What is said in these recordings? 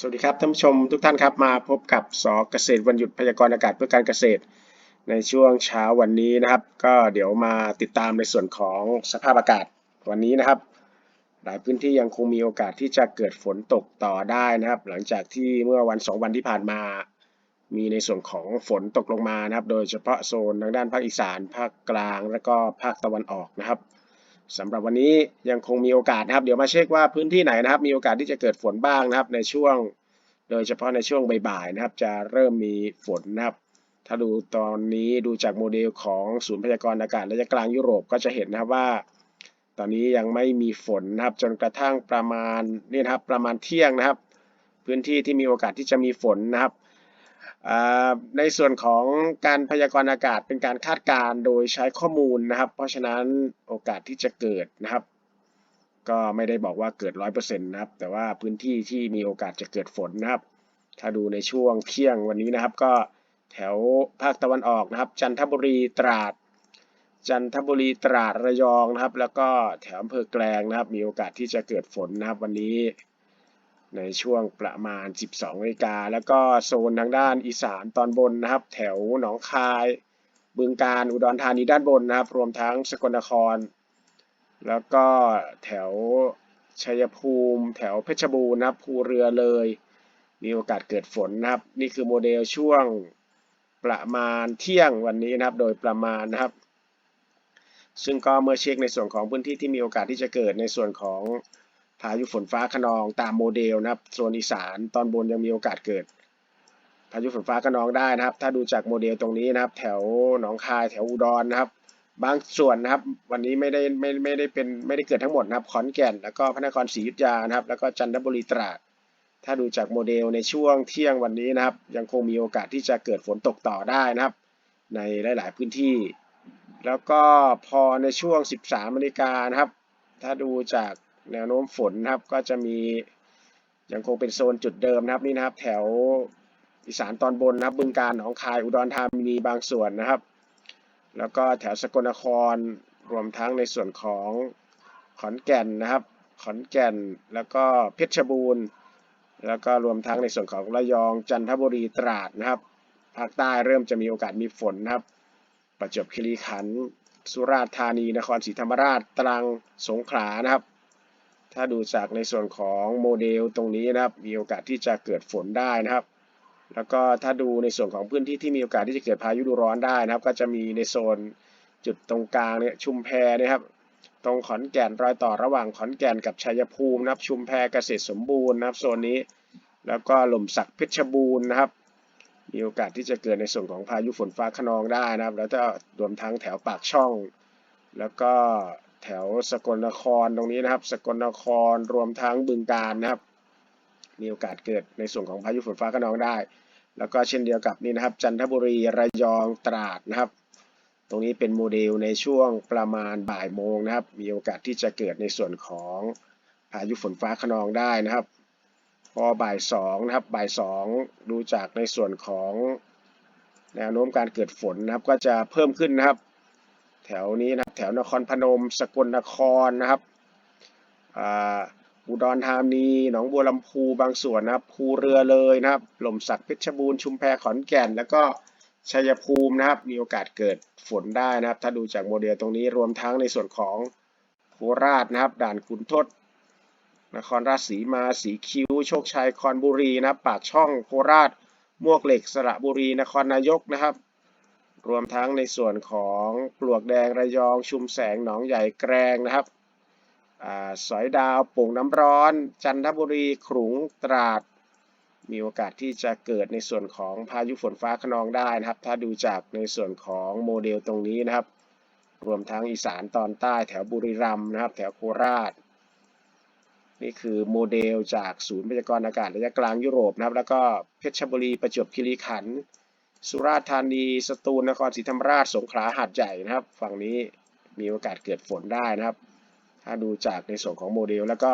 สวัสดีครับท่านผู้ชมทุกท่านครับมาพบกับสเกษตรวันหยุดพยากรณ์อากาศเพื่อการเกษตร ในช่วงเช้าวันนี้นะครับ ก็เดี๋ยวมาติดตามในส่วนของสภาพอากาศวันนี้นะครับ หลายพื้นที่ยังคงมีโอกาสที่จะเกิดฝนตกต่อได้นะครับ หลังจากที่เมื่อวันสองวันที่ผ่านมา มีในส่วนของฝนตกลงมานะครับ โดยเฉพาะโซนทางด้านภาคอีสาน ภาคกลาง และก็ภาคตะวันออกนะครับ สำหรับวันนี้ยังคงมีโอกาสนะครับ เดี๋ยวมาเช็คว่าพื้นที่ไหนนะครับ มีโอกาสที่จะเกิดฝนบ้างนะครับ ในช่วง โดยเฉพาะในช่วงบ่ายๆนะครับ จะเริ่มมีฝนนะครับ ถ้าดูตอนนี้ดูจากโมเดลของศูนย์พยากรณ์อากาศระยะกลางยุโรปก็จะเห็นนะครับว่า ตอนนี้ยังไม่มีฝนนะครับ จนกระทั่งประมาณนี่นะครับประมาณเที่ยงนะครับ พื้นที่ที่มีโอกาสที่จะมีฝนนะครับ ในส่วนของการพยากรณ์อากาศเป็นการคาดการณ์โดยใช้ข้อมูลนะครับ เพราะฉะนั้นโอกาสที่จะเกิดนะครับ ก็ไม่ได้บอกว่าเกิดร้อยเปอร์เซ็นต์นะครับ แต่ว่าพื้นที่ที่มีโอกาสจะเกิดฝนนะครับ ถ้าดูในช่วงเที่ยงวันนี้นะครับ ก็แถวภาคตะวันออกนะครับ จันทบุรีตราด จันทบุรีตราดระยองนะครับ แล้วก็แถวอำเภอแกลงนะครับ มีโอกาสที่จะเกิดฝนนะครับ วันนี้ ในช่วงประมาณ 12นาฬิกาแล้วก็โซนทางด้านอีสานตอนบนนะครับ แถวหนองคาย บึงกาฬอุดรธานีด้านบนนะครับ รวมทั้งสกลนคร แล้วก็แถวชัยภูมิ แถวเพชรบูรณ์นะครับภูเรือเลย มีโอกาสเกิดฝนนะครับ นี่คือโมเดลช่วงประมาณเที่ยงวันนี้นะครับ โดยประมาณนะครับ ซึ่งก็เมื่อเช็คในส่วนของพื้นที่ที่มีโอกาสที่จะเกิดในส่วนของ พายุฝนฟ้าขนองตามโมเดลนะครับโซนอีสานตอนบนยังมีโอกาสเกิด พายุฝนฟ้าขนองได้นะครับ ถ้าดูจากโมเดลตรงนี้นะครับ แถวหนองคายแถวอุดรนะครับ บางส่วนนะครับ วันนี้ไม่ได้ไม่ไม่ได้เป็นไม่ได้เกิดทั้งหมดนะครับขอนแก่น แล้วก็พระนครศรีอยุธยานะครับ แล้วก็จันทบุรีตราดถ้าดูจากโมเดลในช่วงเที่ยงวันนี้นะครับ ยังคงมีโอกาสที่จะเกิดฝนตกต่อได้นะครับ ในหลาย ๆ พื้นที่ แล้วก็พอในช่วง 13นาฬิกานะครับ ถ้าดูจาก แนวโน้มฝนนะครับก็จะมียังคงเป็นโซนจุดเดิมนะครับนี่นะครับ แถวอีสานตอนบนนะครับ บึงกาฬหนองคายอุดรธานีบางส่วนนะครับ แล้วก็แถวสกลนครรวมทั้งในส่วนของขอนแก่นนะครับ ขอนแก่นแล้วก็เพชรบูรณ์ แล้วก็รวมทั้งในส่วนของระยองจันทบุรีตราดนะครับภาคใต้เริ่มจะมีโอกาสมีฝนนะครับ ประจวบคีรีขันธ์สุราษฎร์ธานีนครศรีธรรมราชตรังสงขลานะครับ ถ้าดูจากในส่วนของโมเดลตรงนี้นะครับ มีโอกาสที่จะเกิดฝนได้นะครับ แล้วก็ถ้าดูในส่วนของพื้นที่ที่มีโอกาสที่จะเกิดพายุฤดูร้อนได้นะครับ ก็จะมีในโซนจุดตรงกลางเนี่ยชุมแพนะครับ ตรงขอนแก่นรอยต่อระหว่างขอนแก่นกับชัยภูมินะครับ ชุมแพเกษตรสมบูรณ์นะครับโซนนี้ แล้วก็หล่มสักเพชรบูรณ์นะครับ มีโอกาสที่จะเกิดในส่วนของพายุฝนฟ้าขนองได้นะครับ แล้วก็รวมทั้งแถวปากช่อง แล้วก็ แถวสกลนครตรงนี้นะครับ สกลนครรวมทั้งบึงกาฬนะครับ มีโอกาสเกิดในส่วนของพายุฝนฟ้าขนองได้ แล้วก็เช่นเดียวกับนี่นะครับ จันทบุรีระยองตราดนะครับ ตรงนี้เป็นโมเดลในช่วงประมาณบ่ายโมงนะครับ มีโอกาสที่จะเกิดในส่วนของพายุฝนฟ้าขนองได้นะครับ พอบ่ายสองนะครับบ่ายสองดูจากในส่วนของแนวโน้มการเกิดฝนนะครับก็จะเพิ่มขึ้นนะครับ แถวนี้นะครับแถวนครพนม สกลนครนะครับอุดรธานี หนองบัวลำพูบางส่วนนะครับภูเรือเลยนะครับหล่มสักเพชรบูรณ์ชุมแพขอนแก่น แล้วก็ชัยภูมินะครับมีโอกาสเกิดฝนได้นะครับ ถ้าดูจากโมเดลตรงนี้รวมทั้งในส่วนของโคราชนะครับ ด่านขุนทดนครราชสีมาสีคิ้ว โชคชัยคอนบุรีนะครับปากช่องโคราชมวกเหล็กสระบุรีนครนายกนะครับ รวมทั้งในส่วนของปลวกแดงระยองชุมแสงหนองใหญ่แกรงนะครับอาสอยดาวโป่งน้ำร้อน จันทบุรีขลุงตราด มีโอกาสที่จะเกิดในส่วนของพายุฝนฟ้าขนองได้นะครับ ถ้าดูจากในส่วนของโมเดลตรงนี้นะครับ รวมทั้งอีสานตอนใต้แถวบุรีรัมย์นะครับ แถวโคราช นี่คือโมเดลจากศูนย์พยากรณ์อากาศระยะกลางยุโรปนะครับ แล้วก็เพชรบุรีประจวบคีรีขันธ์ สุราษฎร์ธานี สตูล นครศรีธรรมราช สงขลา หาดใหญ่นะครับ ฝั่งนี้มีโอกาสเกิดฝนได้นะครับ ถ้าดูจากในส่วนของโมเดล แล้วก็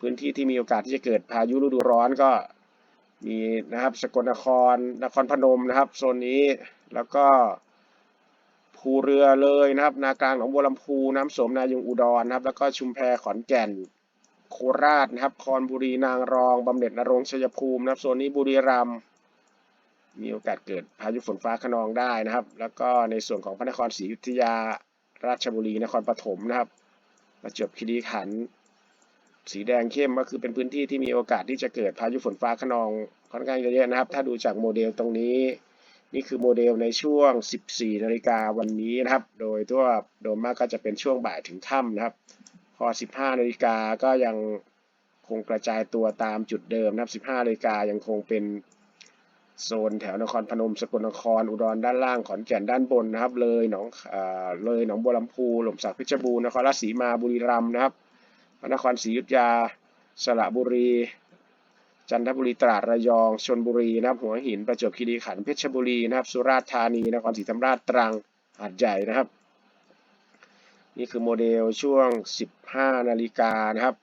พื้นที่ที่มีโอกาสที่จะเกิดพายุฤดูร้อนก็มีนะครับ สกลนคร นครพนมนะครับ โซนนี้ แล้วก็ภูเรือเลยนะครับ นากลางหนองบัวลำพู น้ำสมนายุงอุดรนะครับ แล้วก็ชุมแพขอนแก่น โคราชนะครับ คอนบุรี นางรอง บำเหน็จนรงชัยภูมินะครับ โซนนี้บุรีรัมย์ มีโอกาสเกิดพายุฝนฟ้าขนองได้นะครับ แล้วก็ในส่วนของพระนครศรีอยุธยา ราชบุรี นครปฐมนะครับประจวบคีรีขันธ์สีแดงเข้มก็คือเป็นพื้นที่ที่มีโอกาสที่จะเกิดพายุฝนฟ้าขนองค่อนข้างเยอะนะครับ ถ้าดูจากโมเดลตรงนี้ นี่คือโมเดลในช่วง 14 นาฬิกาวันนี้นะครับ โดยทั่วโดยมากก็จะเป็นช่วงบ่ายถึงค่ำนะครับ พอ 15 นาฬิกาก็ยังคงกระจายตัวตามจุดเดิมนะครับ 15 นาฬิกายังคงเป็น โซนแถวนครพนมสกลนคร อุดรด้านล่างขอนแก่นด้านบนนะครับ เลยหนองเลยหนองบัวลำพูหล่มสักเพชรบูรณ์นครราชสีมาบุรีรัมย์นะครับพนครศรีอยุธยา สระบุรี จันทบุรีตราดระยองชลบุรีนะครับ หัวหินประจวบคีรีขันธ์เพชรบุรีนะครับ สุราษฎร์ธานีนครศรีธรรมราชตรังหาดใหญ่นะครับ นี่คือโมเดลช่วง 15 นาฬิกานะครับ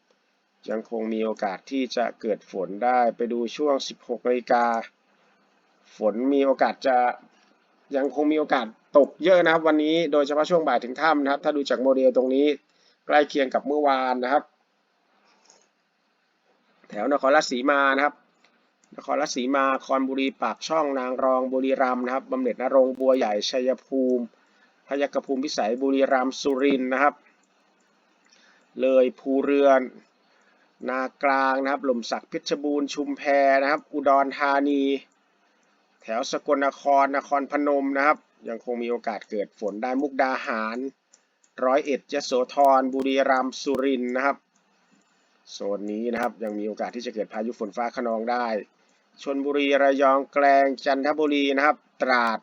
ยังคงมีโอกาสที่จะเกิดฝนได้ไปดูช่วง 16นาฬิกา ฝนมีโอกาสจะยังคงมีโอกาสตกเยอะนะครับวันนี้โดยเฉพาะช่วงบ่ายถึงค่ำนะครับ ถ้าดูจากโมเดลตรงนี้ใกล้เคียงกับเมื่อวานนะครับ แถวนครราชสีมานะครับ นครราชสีมาคอนบุรีปากช่องนางรองบุรีรัมย์นะครับบำเหน็จนรงบัวใหญ่ชัยภูมิพยัคฆภูมิพิสัยบุรีรัมย์สุรินทร์นะครับ เลยภูเรือน นากลางนะครับหล่มสักเพชรบูรณ์ชุมแพนะครับ อุดรธานี แถวสกลนครนครพนมนะครับ ยังคงมีโอกาสเกิดฝนได้มุกดาหาร ร้อยเอ็ดยโสธรบุรีรัมย์สุรินทร์นะครับโซนนี้นะครับยังมีโอกาสที่จะเกิดพายุฝนฟ้าขนองได้ชนบุรีระยองแกลงจันทบุรีนะครับ ตราด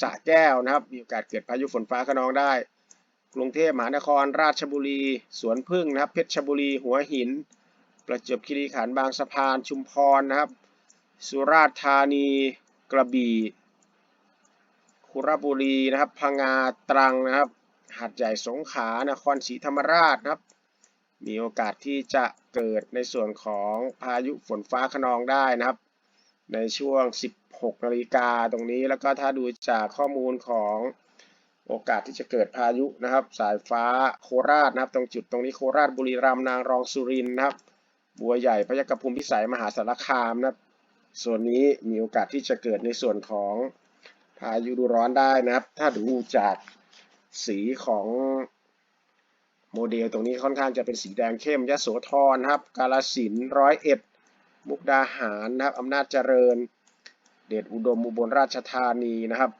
สระแก้วนะครับ มีโอกาสเกิดพายุฝนฟ้าขนองได้ กรุงเทพมหานครราชบุรี สวนพึ่งนะครับ เพชรบุรี หัวหิน ประจวบคีรีขันธ์บางสะพานชุมพรนะครับ สุราษฎร์ธานีกระบี่คุระบุรีนะครับ พังงาตรังนะครับ หาดใหญ่สงขลานครศรีธรรมราชนะครับ มีโอกาสที่จะเกิดในส่วนของพายุฝนฟ้าขนองได้นะครับ ในช่วง 16นาฬิกาตรงนี้แล้วก็ถ้าดูจากข้อมูลของโอกาสที่จะเกิดพายุนะครับ สายฟ้าโคราชนะครับ ตรงจุดตรงนี้โคราชบุรีรัมย์นางรองสุรินทร์นะครับ บัวใหญ่พยัคฆภูมิพิสัยมหาสารคามนะครับ ส่วนนี้มีโอกาสที่จะเกิดในส่วนของพายุดูร้อนได้นะครับ ถ้าดูจากสีของโมเดลตรงนี้ค่อนข้างจะเป็นสีแดงเข้มยะโสธรนะครับ กาลสินร้อยเอ็ดมุกดาหารนะครับอำนาจเจริญ เดชอุดมอุบลราชธานีนะครับ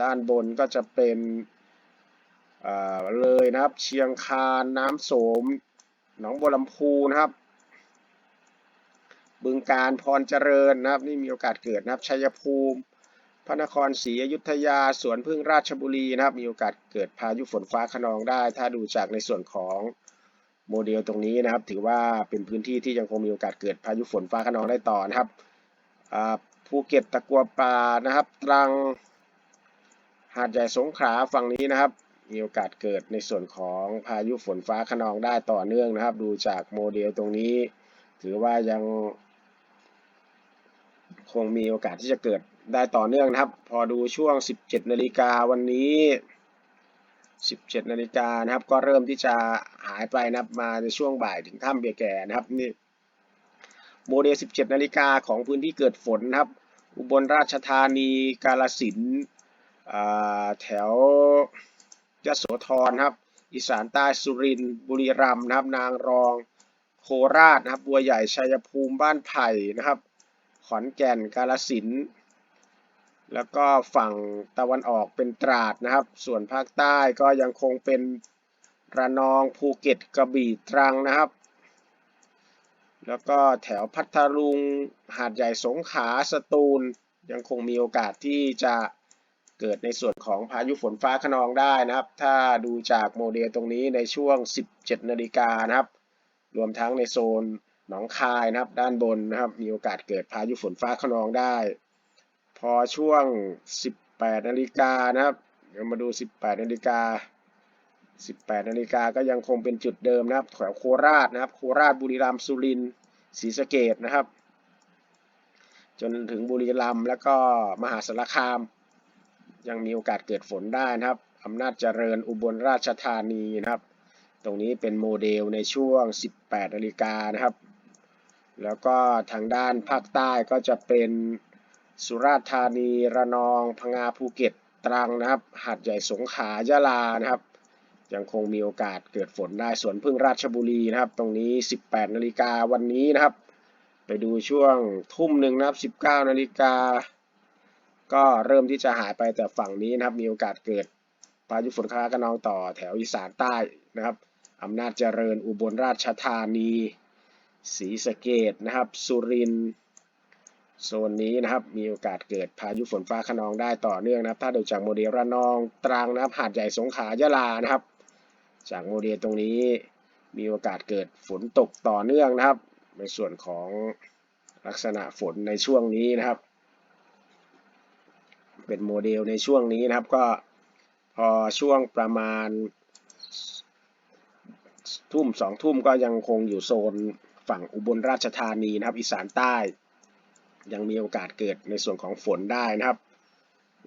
ด้านบนก็จะเป็นอ่าเลยนะครับ เชียงคานน้ำโสมหนองบัวลำพูนะครับ บึงการพรเจริญนะครับนี่มีโอกาสเกิดนะครับชัยภูมิ พระนครศรีอยุธยาสวนพึ่งราชบุรีนะครับมีโอกาสเกิดพายุฝนฟ้าขนองได้ ถ้าดูจากในส่วนของโมเดลตรงนี้นะครับ ถือว่าเป็นพื้นที่ที่ยังคงมีโอกาสเกิดพายุฝนฟ้าขนองได้ต่อนะครับภูเก็ตตะกัวป่านะครับตรังหาดใหญ่สงขลาฝั่งนี้นะครับ มีโอกาสเกิดในส่วนของพายุฝนฟ้าขนองได้ต่อเนื่องนะครับ ดูจากโมเดลตรงนี้ ถือว่ายัง คงมีโอกาสที่จะเกิดได้ต่อเนื่องนะครับ พอดูช่วง 17นาฬิกาวันนี้ 17นาฬิกานะครับ ก็เริ่มที่จะหายไปนะครับมาในช่วงบ่ายถึงค่ำเบียแก่นะครับนี่โมเดล 17นาฬิกาของพื้นที่เกิดฝนนะครับ อุบลราชธานี กาลสินอ่าแถวยโสธรนะครับ อีสานใต้สุรินทร์บุรีรัมย์นะครับ นางรอง โคราชนะครับ บัวใหญ่ชัยภูมิบ้านไผ่นะครับ อนแก่นกาฬสินแล้วก็ฝั่งตะวันออกเป็นตราดนะครับ ส่วนภาคใต้ก็ยังคงเป็นระนองภูเก็ตกระบี่ตรังนะครับ แล้วก็แถวพัทลุงหาดใหญ่สงขลาสตูล ยังคงมีโอกาสที่จะเกิดในส่วนของพายุฝนฟ้าขนองได้นะครับ ถ้าดูจากโมเดลตรงนี้ในช่วง 17 นาฬิกานะครับ รวมทั้งในโซน หนองคายนะครับ ด้านบนนะครับ มีโอกาสเกิดพายุฝนฟ้าขนองได้ พอช่วง 18นาฬิกานะครับเดี๋ยวมาดู 18นาฬิกา18นาฬิกาก็ยังคงเป็นจุดเดิมนะครับแถวโคราชนะครับ โคราชบุรีรัมย์สุรินทร์ศรีสะเกษนะครับ จนถึงบุรีรัมย์แล้วก็มหาสารคาม ยังมีโอกาสเกิดฝนได้นะครับอำนาจเจริญอุบลราชธานีนะครับ ตรงนี้เป็นโมเดลในช่วง 18นาฬิกานะครับ แล้วก็ทางด้านภาคใต้ก็จะเป็นสุราษฎร์ธานีระนองพังงาภูเก็ตตรังนะครับหาดใหญ่สงขลายะลานะครับ ยังคงมีโอกาสเกิดฝนได้สวนพึ่งราชบุรีนะครับ ตรงนี้ 18นาฬิกาวันนี้นะครับ ไปดูช่วงทุ่มหนึ่งนะครับ 19นาฬิกาก็เริ่มที่จะหายไปแต่ฝั่งนี้นะครับ มีโอกาสเกิดพายุฝนฟ้าคะนองต่อแถวอีสานใต้นะครับอำนาจเจริญอุบลราชธานี ศรีสะเกดนะครับ สุรินทร์โซนนี้นะครับมีโอกาสเกิดพายุฝนฟ้าคะนองได้ต่อเนื่องนะครับ ถ้าดูจากโมเดลระนองตรังนะครับหาดใหญ่สงขลายะลานะครับ จากโมเดลตรงนี้มีโอกาสเกิดฝนตกต่อเนื่องนะครับ ในส่วนของลักษณะฝนในช่วงนี้นะครับ เป็นโมเดลในช่วงนี้นะครับก็พอช่วงประมาณทุ่มสองทุ่มก็ยังคงอยู่โซน ฝั่งอุบลราชธานีนะครับ อีสานใต้ ยังมีโอกาสเกิดในส่วนของฝนได้นะครับ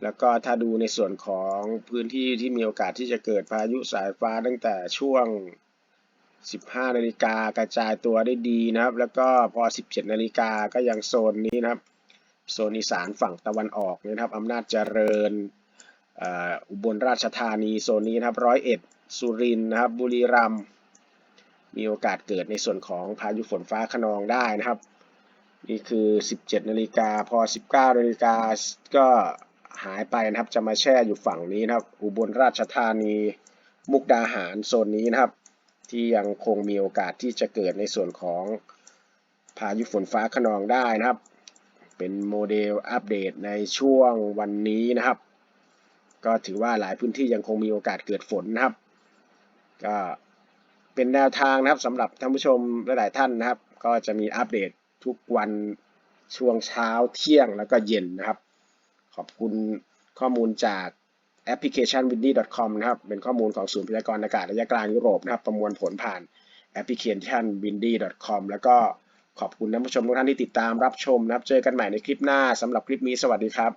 แล้วก็ถ้าดูในส่วนของพื้นที่ที่มีโอกาสที่จะเกิดพายุสายฟ้าตั้งแต่ช่วง 15 นาฬิกากระจายตัวได้ดีนะครับ แล้วก็พอ 17 นาฬิกาก็ยังโซนนี้นะครับ โซนอีสานฝั่งตะวันออกนะครับอำนาจเจริญอุบลราชธานีโซนนี้นะครับร้อยเอ็ดสุรินทร์นะครับบุรีรัมย์ มีโอกาสเกิดในส่วนของพายุฝนฟ้าขนองได้นะครับ นี่คือ 17นาฬิกาพอ 19นาฬิกาก็หายไปนะครับ จะมาแช่อยู่ฝั่งนี้นะครับ อุบลราชธานี มุกดาหารโซนนี้นะครับ ที่ยังคงมีโอกาสที่จะเกิดในส่วนของพายุฝนฟ้าขนองได้นะครับ เป็นโมเดลอัปเดตในช่วงวันนี้นะครับ ก็ถือว่าหลายพื้นที่ยังคงมีโอกาสเกิดฝนนะครับ ก็ เป็นแนวทางนะครับสำหรับท่านผู้ชมหลายๆท่านนะครับ ก็จะมีอัปเดตทุกวันช่วงเช้าเที่ยงแล้วก็เย็นนะครับ ขอบคุณข้อมูลจากแอปพลิเคชัน windy.com นะครับ เป็นข้อมูลของศูนย์พยากรณ์อากาศระยะกลางยุโรปนะครับ ประมวลผลผ่านแอปพลิเคชัน windy.com แล้วก็ขอบคุณท่านผู้ชมทุกท่านที่ติดตามรับชมนะครับ เจอกันใหม่ในคลิปหน้าสำหรับคลิปนี้สวัสดีครับ